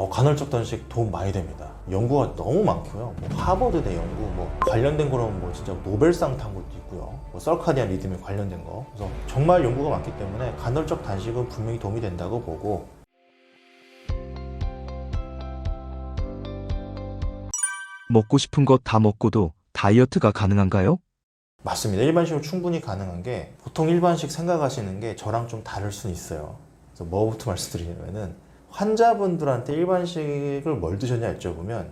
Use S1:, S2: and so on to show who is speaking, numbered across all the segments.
S1: 어, 간헐적 단식 도움 많이 됩니다. 연구가 너무 많고요. 뭐 하버드대 연구, 뭐 관련된 거는 뭐 진짜 노벨상 탄 것도 있고요. 뭐 썰카디안 리듬에 관련된 거. 그래서 정말 연구가 많기 때문에 간헐적 단식은 분명히 도움이 된다고 보고
S2: 먹고 싶은 것 다 먹고도 다이어트가 가능한가요?
S1: 맞습니다. 일반식으로 충분히 가능한 게 보통 일반식 생각하시는 게 저랑 좀 다를 수는 있어요. 그래서 뭐부터 말씀드리냐면은 환자분들한테 일반식을 뭘 드셨냐 여쭤보면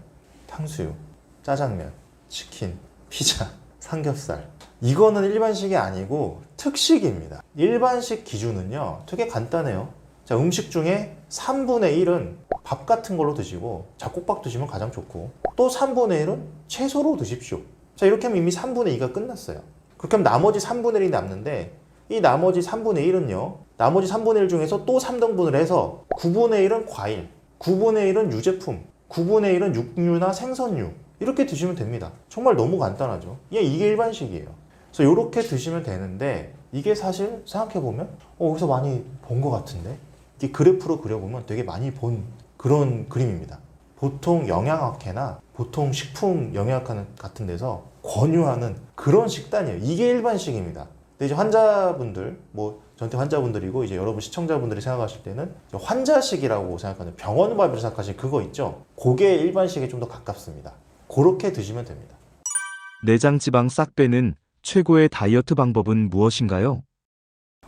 S1: 탕수육, 짜장면, 치킨, 피자, 삼겹살 이거는 일반식이 아니고 특식입니다. 일반식 기준은요 되게 간단해요. 자, 음식 중에 3분의 1은 밥 같은 걸로 드시고 잡곡밥 드시면 가장 좋고 또 3분의 1은 채소로 드십시오. 자 이렇게 하면 이미 3분의 2가 끝났어요. 그렇게 하면 나머지 3분의 1이 남는데 이 나머지 3분의 1은요. 나머지 3분의 1 중에서 또 3등분을 해서 9분의 1은 과일, 9분의 1은 유제품, 9분의 1은 육류나 생선류 이렇게 드시면 됩니다. 정말 너무 간단하죠. 예, 이게 일반식이에요. 그래서 이렇게 드시면 되는데 이게 사실 생각해 보면 어, 어디서 많이 본 것 같은데 이게 그래프로 그려보면 되게 많이 본 그런 그림입니다. 보통 영양학회나 보통 식품 영양학회 같은 데서 권유하는 그런 식단이에요. 이게 일반식입니다. 근데 이제 환자분들, 뭐 전체 환자분들이고 이제 여러분 시청자분들이 생각하실 때는 환자식이라고 생각하는 병원밥이라고 생각하시는 그거 있죠. 그게 일반식에 좀 더 가깝습니다. 그렇게 드시면 됩니다.
S2: 내장 지방 싹 빼는 최고의 다이어트 방법은 무엇인가요?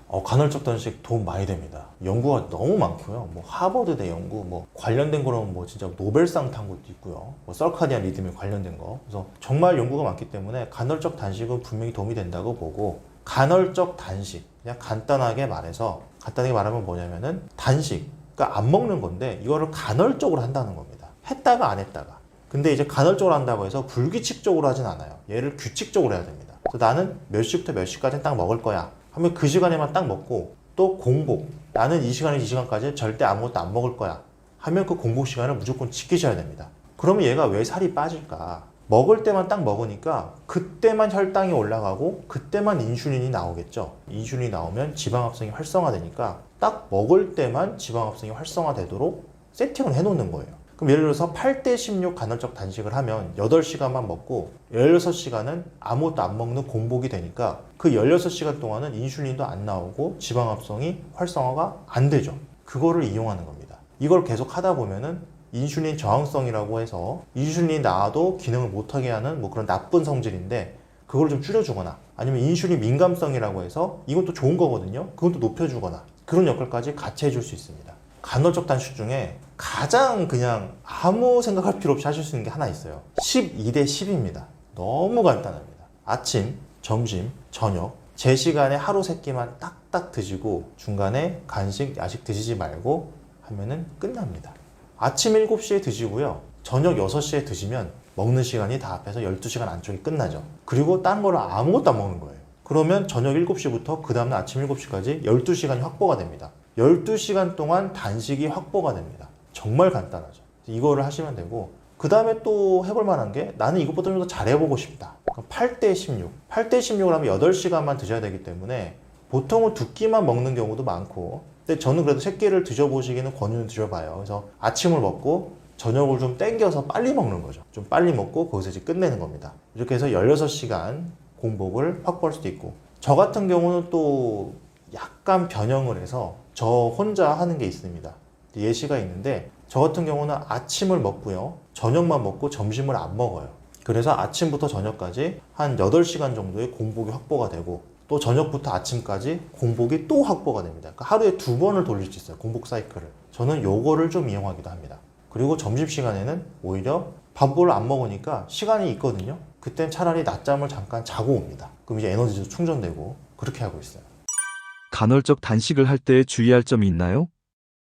S1: 어, 간헐적 단식 도움 많이 됩니다. 연구가 너무 많고요. 뭐 하버드대 연구, 뭐 관련된 거는 뭐 진짜 노벨상 탄 것도 있고요. 뭐 썰카디안 리듬에 관련된 거. 그래서 정말 연구가 많기 때문에 간헐적 단식은 분명히 도움이 된다고 보고 간헐적 단식 그냥 간단하게 말해서 간단하게 말하면 뭐냐면은 단식 그러니까 안 먹는 건데 이거를 간헐적으로 한다는 겁니다. 했다가 안 했다가. 근데 이제 간헐적으로 한다고 해서 불규칙적으로 하진 않아요. 얘를 규칙적으로 해야 됩니다. 그래서 나는 몇 시부터 몇 시까지는 딱 먹을 거야. 하면 그 시간에만 딱 먹고 또 공복. 나는 이 시간에 이 시간까지 절대 아무것도 안 먹을 거야. 하면 그 공복 시간을 무조건 지키셔야 됩니다. 그러면 얘가 왜 살이 빠질까? 먹을 때만 딱 먹으니까 그때만 혈당이 올라가고 그때만 인슐린이 나오겠죠. 인슐린이 나오면 지방 합성이 활성화되니까 딱 먹을 때만 지방 합성이 활성화되도록 세팅을 해놓는 거예요. 그럼 예를 들어서 8대 16 간헐적 단식을 하면 8시간만 먹고 16시간은 아무것도 안 먹는 공복이 되니까 그 16시간 동안은 인슐린도 안 나오고 지방 합성이 활성화가 안 되죠. 그거를 이용하는 겁니다. 이걸 계속 하다 보면은 인슐린 저항성이라고 해서 인슐린이 나와도 기능을 못하게 하는 뭐 그런 나쁜 성질인데 그걸 좀 줄여주거나 아니면 인슐린 민감성이라고 해서 이건 또 좋은 거거든요. 또 높여주거나 그런 역할까지 같이 해줄 수 있습니다. 간헐적 단식 중에 가장 그냥 아무 생각할 필요 없이 하실 수 있는 게 하나 있어요. 12대 10입니다. 너무 간단합니다. 아침, 점심, 저녁 제 시간에 하루 세 끼만 딱딱 드시고 중간에 간식, 야식 드시지 말고 하면은 끝납니다. 아침 7시에 드시고요. 저녁 6시에 드시면 먹는 시간이 다 합해서 12시간 안쪽에 끝나죠. 그리고 딴 거를 아무것도 안 먹는 거예요. 그러면 저녁 7시부터 그 다음날 아침 7시까지 12시간이 확보가 됩니다. 12시간 동안 단식이 확보가 됩니다. 정말 간단하죠. 이거를 하시면 되고 그 다음에 또 해볼 만한 게 나는 이것보다 좀 더 잘해보고 싶다. 그럼 8대 16. 8대 16을 하면 8시간만 드셔야 되기 때문에 보통은 두 끼만 먹는 경우도 많고 근데 저는 그래도 세 끼를 드셔보시기는 권유는 드셔봐요. 그래서 아침을 먹고 저녁을 좀 땡겨서 빨리 먹는 거죠. 좀 빨리 먹고 거기서 이제 끝내는 겁니다. 이렇게 해서 16시간 공복을 확보할 수도 있고 저 같은 경우는 또 약간 변형을 해서 저 혼자 하는 게 있습니다. 예시가 있는데 저 같은 경우는 아침을 먹고요. 저녁만 먹고 점심을 안 먹어요. 그래서 아침부터 저녁까지 한 8시간 정도의 공복이 확보가 되고 또 저녁부터 아침까지 공복이 또 확보가 됩니다. 그러니까 하루에 두 번을 돌릴 수 있어요. 공복 사이클을. 저는 요거를 좀 이용하기도 합니다. 그리고 점심시간에는 오히려 밥을 안 먹으니까 시간이 있거든요. 그땐 차라리 낮잠을 잠깐 자고 옵니다. 그럼 이제 에너지도 충전되고 그렇게 하고 있어요.
S2: 간헐적 단식을 할 때 주의할 점이 있나요?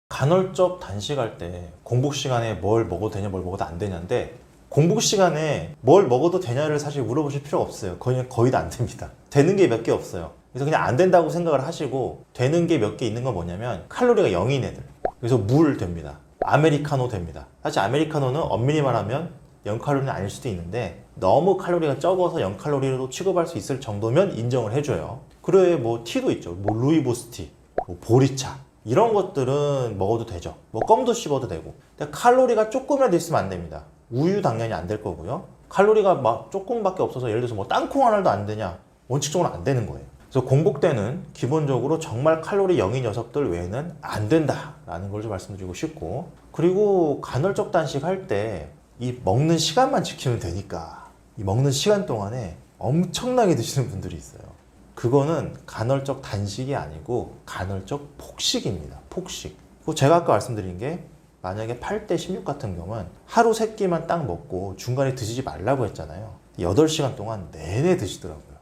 S1: 간헐적 단식할 때 공복 시간에 뭘 먹어도 되냐 뭘 먹어도 안 되냐인데 공복 시간에 뭘 먹어도 되냐를 사실 물어보실 필요가 없어요. 거의 거의 다 안 됩니다. 되는 게 몇 개 없어요. 그래서 그냥 안 된다고 생각을 하시고 되는 게 몇 개 있는 건 뭐냐면 칼로리가 0인 애들. 그래서 물 됩니다. 아메리카노 됩니다. 사실 아메리카노는 엄밀히 말하면 0칼로리는 아닐 수도 있는데 너무 칼로리가 적어서 0칼로리로 취급할 수 있을 정도면 인정을 해줘요. 그래 뭐 티도 있죠. 뭐 루이보스티, 뭐 보리차 이런 것들은 먹어도 되죠. 뭐 껌도 씹어도 되고. 근데 칼로리가 조금이라도 있으면 안 됩니다. 우유 당연히 안 될 거고요. 칼로리가 막 조금밖에 없어서 예를 들어서 뭐 땅콩 하나도 안 되냐? 원칙적으로 안 되는 거예요. 그래서 공복 때는 기본적으로 정말 칼로리 0인 녀석들 외에는 안 된다라는 걸 좀 말씀드리고 싶고 그리고 간헐적 단식 할 때 이 먹는 시간만 지키면 되니까 이 먹는 시간 동안에 엄청나게 드시는 분들이 있어요. 그거는 간헐적 단식이 아니고 간헐적 폭식입니다. 폭식. 제가 아까 말씀드린 게 만약에 8대 16 같은 경우는 하루 세 끼만 딱 먹고 중간에 드시지 말라고 했잖아요. 8시간 동안 내내 드시더라고요.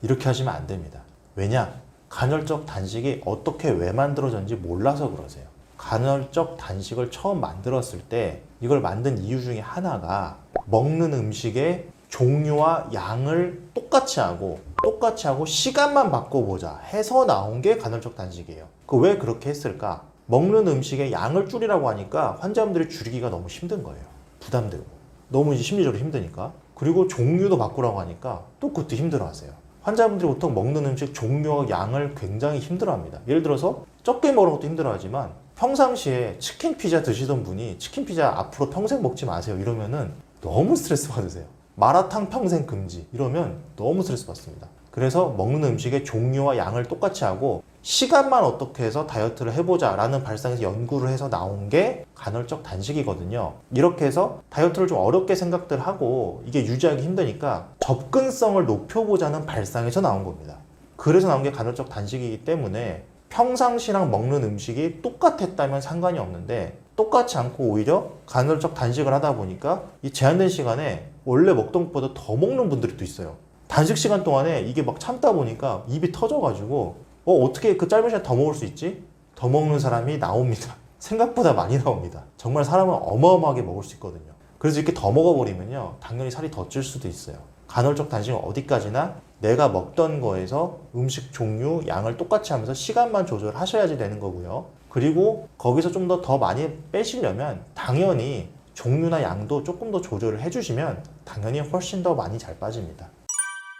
S1: 이렇게 하시면 안 됩니다. 왜냐? 간헐적 단식이 어떻게 왜 만들어졌는지 몰라서 그러세요. 간헐적 단식을 처음 만들었을 때 이걸 만든 이유 중에 하나가 먹는 음식의 종류와 양을 똑같이 하고 똑같이 하고 시간만 바꿔보자 해서 나온 게 간헐적 단식이에요. 그 왜 그렇게 했을까? 먹는 음식의 양을 줄이라고 하니까 환자분들이 줄이기가 너무 힘든 거예요. 부담되고 너무 이제 심리적으로 힘드니까 그리고 종류도 바꾸라고 하니까 또 그것도 힘들어 하세요. 환자분들이 보통 먹는 음식 종류와 양을 굉장히 힘들어 합니다. 예를 들어서 적게 먹는 것도 힘들어 하지만 평상시에 치킨 피자 드시던 분이 치킨 피자 앞으로 평생 먹지 마세요 이러면은 너무 스트레스 받으세요. 마라탕 평생 금지 이러면 너무 스트레스 받습니다. 그래서 먹는 음식의 종류와 양을 똑같이 하고 시간만 어떻게 해서 다이어트를 해보자라는 발상에서 연구를 해서 나온 게 간헐적 단식이거든요. 이렇게 해서 다이어트를 좀 어렵게 생각들 하고 이게 유지하기 힘드니까 접근성을 높여보자는 발상에서 나온 겁니다. 그래서 나온 게 간헐적 단식이기 때문에 평상시랑 먹는 음식이 똑같았다면 상관이 없는데 똑같지 않고 오히려 간헐적 단식을 하다 보니까 이 제한된 시간에 원래 먹던 것보다 더 먹는 분들이 또 있어요. 단식 시간 동안에 이게 막 참다 보니까 입이 터져가지고 어 어떻게 그 짧은 시간 더 먹을 수 있지? 더 먹는 사람이 나옵니다. 생각보다 많이 나옵니다. 정말 사람은 어마어마하게 먹을 수 있거든요. 그래서 이렇게 더 먹어버리면요 당연히 살이 더 찔 수도 있어요. 간헐적 단식은 어디까지나 내가 먹던 거에서 음식 종류, 양을 똑같이 하면서 시간만 조절하셔야지 되는 거고요. 그리고 거기서 좀 더더 많이 빼시려면 당연히 종류나 양도 조금 더 조절을 해주시면 당연히 훨씬 더 많이 잘 빠집니다.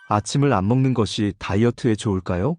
S2: 아침을 안 먹는 것이 다이어트에 좋을까요?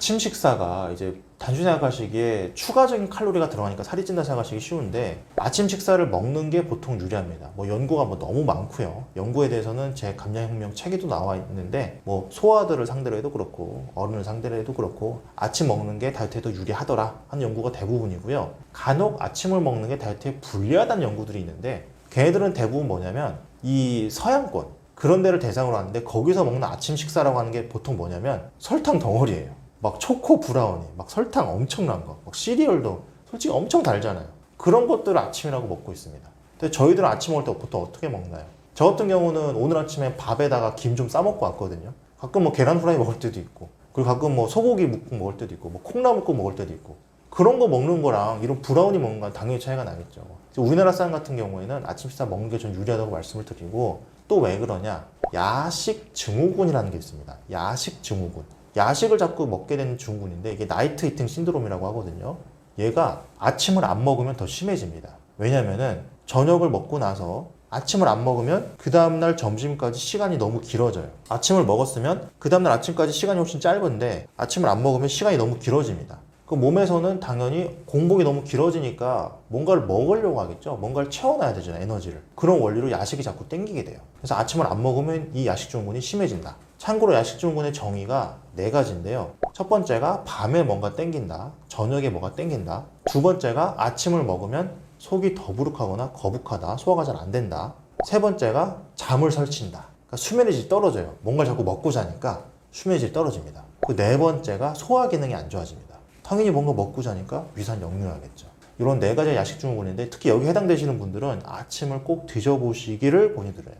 S1: 아침 식사가 이제 단순히 생각하시기에 추가적인 칼로리가 들어가니까 살이 찐다 생각하시기 쉬운데 아침 식사를 먹는 게 보통 유리합니다. 뭐 연구가 뭐 너무 많고요. 연구에 대해서는 제 감량혁명 책에도 나와 있는데 뭐 소아들을 상대로 해도 그렇고 어른을 상대로 해도 그렇고 아침 먹는 게 다이어트에도 유리하더라 하는 연구가 대부분이고요. 간혹 아침을 먹는 게 다이어트에 불리하다는 연구들이 있는데 걔네들은 대부분 뭐냐면 이 서양권 그런 데를 대상으로 하는데 거기서 먹는 아침 식사라고 하는 게 보통 뭐냐면 설탕 덩어리예요. 막 초코 브라우니, 막 설탕 엄청난 거, 막 시리얼도 솔직히 엄청 달잖아요. 그런 것들을 아침이라고 먹고 있습니다. 근데 저희들은 아침 먹을 때 보통 어떻게 먹나요? 저 같은 경우는 오늘 아침에 밥에다가 김 좀 싸먹고 왔거든요. 가끔 뭐 계란 후라이 먹을 때도 있고, 그리고 가끔 뭐 소고기 묵국 먹을 때도 있고, 뭐 콩나물국 먹을 때도 있고, 그런 거 먹는 거랑 이런 브라우니 먹는 건 당연히 차이가 나겠죠. 우리나라 사람 같은 경우에는 아침 식사 먹는 게 좀 유리하다고 말씀을 드리고, 또 왜 그러냐? 야식 증후군이라는 게 있습니다. 야식 증후군. 야식을 자꾸 먹게 되는 증후군인데 이게 나이트 이팅 신드롬이라고 하거든요. 얘가 아침을 안 먹으면 더 심해집니다. 왜냐면은 저녁을 먹고 나서 아침을 안 먹으면 그 다음날 점심까지 시간이 너무 길어져요. 아침을 먹었으면 그 다음날 아침까지 시간이 훨씬 짧은데 아침을 안 먹으면 시간이 너무 길어집니다. 그 몸에서는 당연히 공복이 너무 길어지니까 뭔가를 먹으려고 하겠죠. 뭔가를 채워놔야 되잖아요. 에너지를. 그런 원리로 야식이 자꾸 땡기게 돼요. 그래서 아침을 안 먹으면 이 야식 증후군이 심해진다. 참고로 야식 증후군의 정의가 네 가지인데요. 첫 번째가 밤에 뭔가 땡긴다. 저녁에 뭐가 땡긴다. 두 번째가 아침을 먹으면 속이 더부룩하거나 거북하다. 소화가 잘 안 된다. 세 번째가 잠을 설친다. 그러니까 수면의 질이 떨어져요. 뭔가를 자꾸 먹고 자니까 수면의 질이 떨어집니다. 그 네 번째가 소화 기능이 안 좋아집니다. 당연히 뭔가 먹고 자니까 위산 역류하겠죠. 이런 네 가지 야식 증후군인데 특히 여기 해당되시는 분들은 아침을 꼭 드셔보시기를 권유드려요.